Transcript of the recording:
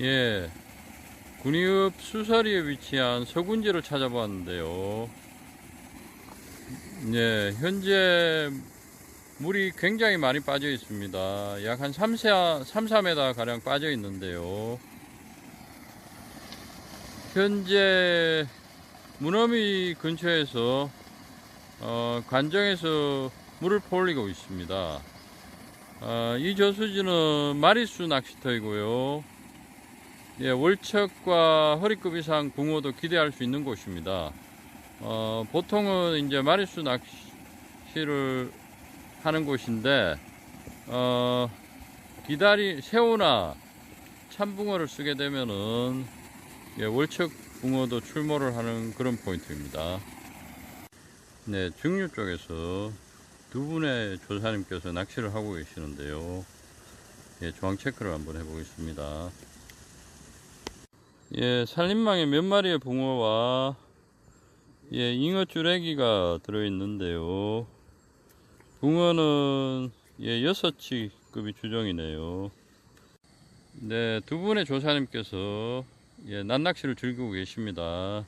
예, 군위읍 수서리에 위치한 서군지를 찾아보았는데요. 예, 현재 물이 굉장히 많이 빠져 있습니다. 약 한 3, 3, 4m 가량 빠져 있는데요. 현재 문어미 근처에서 어, 관정에서 물을 퍼올리고 있습니다. 어, 이 저수지는 마리수 낚시터이고요. 예, 월척과 허리급 이상 붕어도 기대할 수 있는 곳입니다. 어, 보통은 이제 마리수 낚시를 하는 곳인데, 어, 기다리, 새우나 참붕어를 쓰게 되면은, 예, 월척 붕어도 출몰을 하는 그런 포인트입니다. 네, 중류 쪽에서 두 분의 조사님께서 낚시를 하고 계시는데요. 예, 조항 체크를 한번 해보겠습니다. 예, 살림망에 몇 마리의 붕어와 예, 잉어 쭈레기가 들어있는데요. 붕어는 예, 6치급이 주종이네요. 네, 두 분의 조사님께서 예, 낱낚시를 즐기고 계십니다.